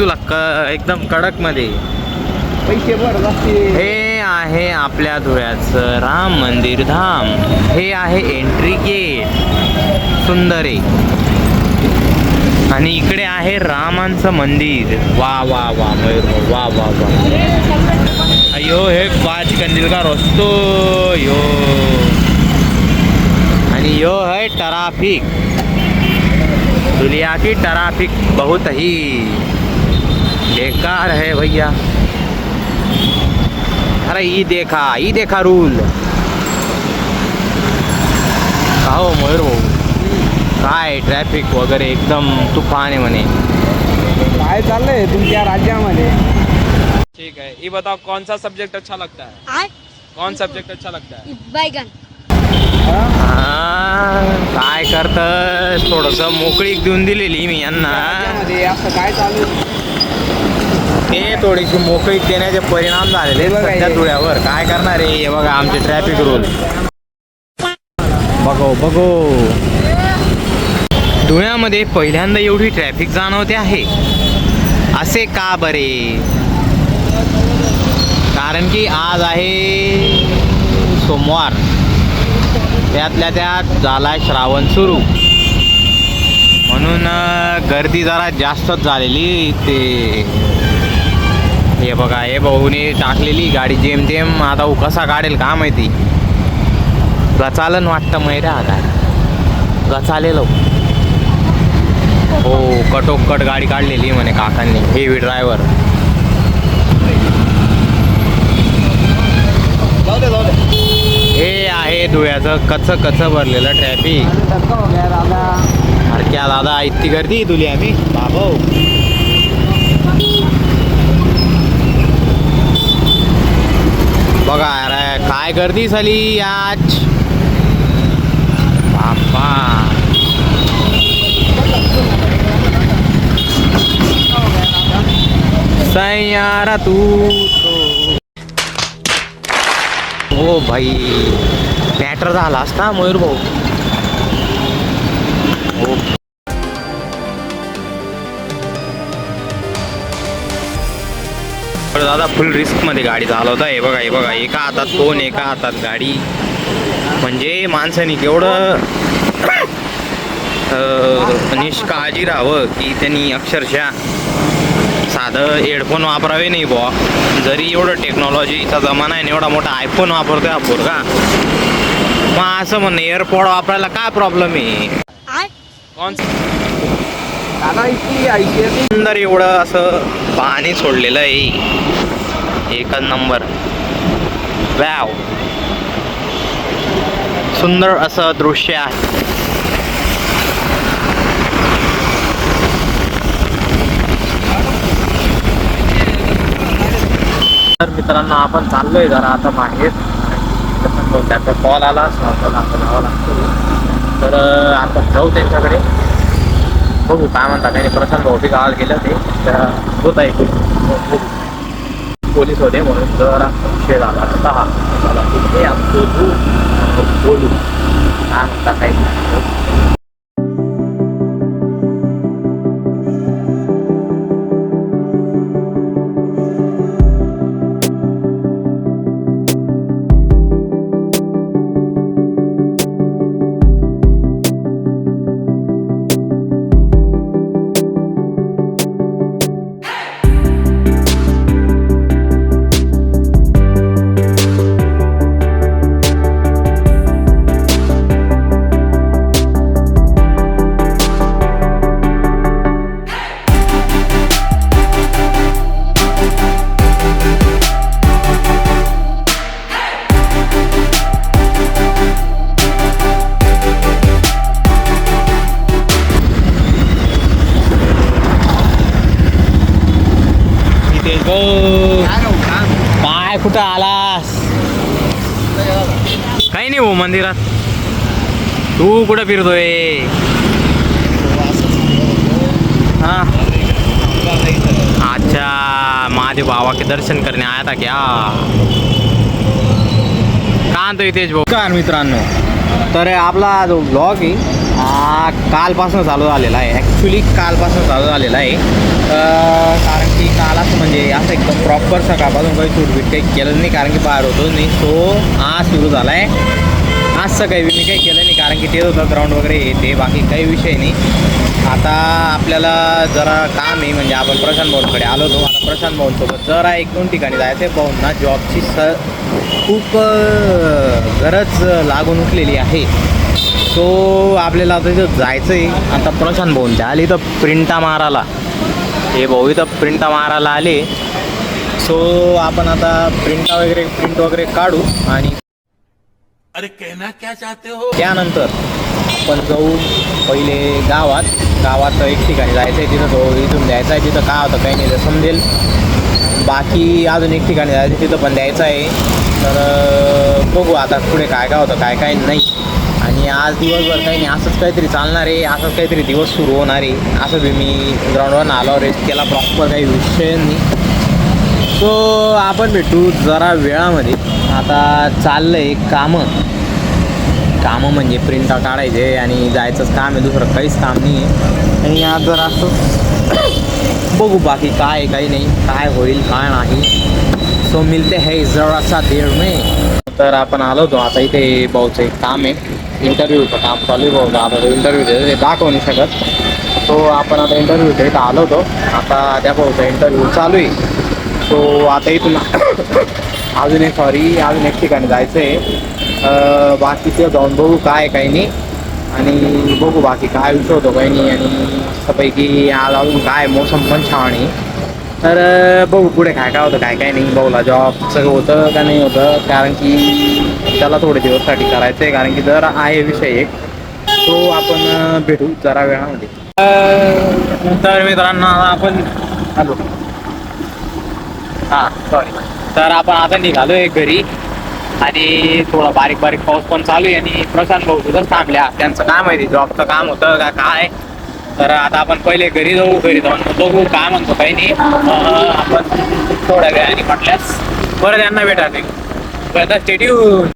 तुला क- एकदम कडकमध्ये पैसे भर हे आहे आपल्या धुळ्याचं राम मंदिर धाम. हे आहे एंट्री गेट सुंदर. आहे आणि इकडे आहे रामांचं मंदिर. वा वा वा मयूर वा वा वा. अयो हे पाच कंदील का रस्तो यो. आणि यो है ट्रैफिक. दुनिया की ट्रैफिक बहुत ही बेकार है भैया। अरे ई देखा ई देखा रूल। का हो मयूर भाऊ काय ट्रॅफिक वगैरे एकदम तुफान आहे म्हणे. काय चाललंय तुमच्या राज्यामध्ये? ठीक है ये बताओ कौन सा सब्जेक्ट अच्छा लगता है? आय? कौन सब्जेक्ट अच्छा लगता है? बैगन। काय करत थोडस मोकळीक देऊन दिलेली मी यांना. काय चालू ते थोडीशी मोकळीक देण्याचे परिणाम झालेले बघा सध्या. धुळ्यावर. काय करणार आहे हे बघा आमचे ट्रॅफिक रूल बघो बघो. धुळ्यामध्ये पहिल्यांदा एवढी ट्रॅफिक जाणवते आहे. असे का बरे? कारण की आज आहे सोमवार. त्यातल्या त्यात झालाय श्रावण सुरू. म्हणून गर्दी जरा जास्तच झालेली ते हे बघा हे भाऊने टाकलेली गाडी जेम तेम. आता कसा काढेल का माहिती? गचालन वाटतं मैऱ्या आता गचालेलो हो कटोकट गाडी काढलेली म्हणे काकांनी हेवी ड्रायव्हर हे आहे धुळ्याचं कच कच भरलेलं ट्रॅफिक हो दादा अरे क्या दादा इतकी गर्दी तुली आम्ही? बाबो बघा अरे काय गर्दी झाली आज? बापा सैयारा तू तो. ओ भाई मॅटर झाला असता मयूर भाऊ. हो तर दादा फुल रिस्कमध्ये गाडी चालवता. हे बघा हे बघा. एका हातात फोन एका हातात गाडी. म्हणजे माणसाने केवढं निष्काळजी राहावं की त्यांनी अक्षरशः साधं हेडफोन वापरावे नाही बुवा. जरी एवढं टेक्नॉलॉजीचा जमाना आहे एवढा मोठा आयफोन वापरतोय हा पोरगा. मग असं म्हणणं एअरपॉड वापरायला काय प्रॉब्लेम आहे? आय कौन सा दादा इतकी ऐशी सुंदर एवढं असं पाणी सोडलेलं आहे. एकच नंबर. वॅव सुंदर असं दृश्य आहे. तर मित्रांनो आपण चाललोय जरा आता मागे त्याचा कॉल आला आपण लागतो तर आपण जाऊ त्यांच्याकडे. बघू काय म्हणतात. त्याने प्रशांत भाऊ बी गावाला ते होते. होत आहे. पोलीस होते म्हणून जरा विषय झाला. सहा हा. बोलू बोलू. काय म्हणतात काही कुठं आलास. काही नाही हो मंदिरात. तू कुठं फिरतोय? हा. अच्छा माझ्या बाबा के दर्शन करने आया था क्या का आणतोय तेज भाऊ काय मित्रांनो. तर आपला जो ब्लॉग आहे हा कालपासून चालू झालेला आहे. ॲक्च्युली कालपासून चालू झालेला आहे. कारण की काल असं म्हणजे असं एकदम प्रॉपर सकाळपासून काही सूटबीट काही केलं नाही कारण की बाहेर होतो नाही सो आज सुरू झाला आहे आज सकाळी मी काही केलं नाही कारण की ते होतं ग्राउंड वगैरे हे ते बाकी काही विषय नाही. आता आपल्याला जरा काम आहे म्हणजे आपण प्रशांत भाऊंकडे आलो होतो आता प्रशांत भाऊंसोबत जरा एक दोन ठिकाणी जायचं आहे भाऊंना जॉबची स खूप गरज लागून उठलेली आहे. सो आपल्याला आता तिथं जायचं आहे आता प्रशांत भाऊन त्या आले इथं प्रिंटा मारायला. हे भाऊ इथं प्रिंटा मारायला आले. सो आपण आता प्रिंटा वगैरे प्रिंट वगैरे काढू आणि अरे कहना क्या चाहते हो? त्यानंतर आपण जाऊ पहिले गावात. गावात एक ठिकाणी जायचं आहे तिथं तो इथून द्यायचा आहे तिथं. काय होतं काही नाही ते समजेल. बाकी अजून एक ठिकाणी जायचं तिथं पण द्यायचं आहे तर बघू आता पुढे काय काय होतं काय काय नाही. आणि आज दिवसभर काही नाही असंच काहीतरी चालणार आहे असंच काहीतरी दिवस सुरू होणार आहे. असं बी मी ग्राउंडवर आलो रेस्ट केला प्रॉपर काही विषय नाही. सो आपण भेटू जरा वेळामध्ये. आता चाललं आहे कामं. कामं म्हणजे प्रिंट काढायचे आणि जायचंच काम आहे दुसरं काहीच काम नाही आहे. आणि आज जर असं बघू बाकी काय आहे, काही नाही काय होईल काय नाही. सो मिळते हे जरासा देर में. तर आपण आलो होतो आता इथे भाऊचं एक काम आहे. इंटरव्ह्यूचं काम चालू आहे आता तो इंटरव्ह्यू देतो ते दाखवू नाही शकत सो आपण आता इंटरव्ह्यू इथं आलो होतो. आता त्या भाऊचा इंटरव्ह्यू चालू आहे. सो आता इथून अजून एक सॉरी अजून एक ठिकाणी जायचं आहे बाकीचं जाऊन बघू काय काही नाही. आणि बघू बाकी काय विषय होतो काही नाही. आणि सपैकी आज अजून काय मोसम पण छान आहे. तर बघू पुढे काय काय होतं काय काय नाही. बघूला जॉब सगळं होतं का नाही होतं? कारण की त्याला थोडे दिवससाठी करायचं आहे कारण की जर आहे विषय एक. तो आपण भेटू जरा वेळामध्ये. तर मित्रांनो आपण हॅलो. हां सॉरी तर आपण आता निघालो आहे घरी. आणि थोडा बारीक बारीक पाऊस पण चालू आहे आणि प्रशांत भाऊ सुद्धा थांबल्या. त्यांचं काम आहे जॉबचं काम होतं का काय? तर आता आपण पहिले घरी जाऊ घरी जाऊन बघू. काय म्हणतो काही नाही. आपण थोड्या वेळाने म्हटल्यास बरं त्यांना भेटा ते स्टेडियम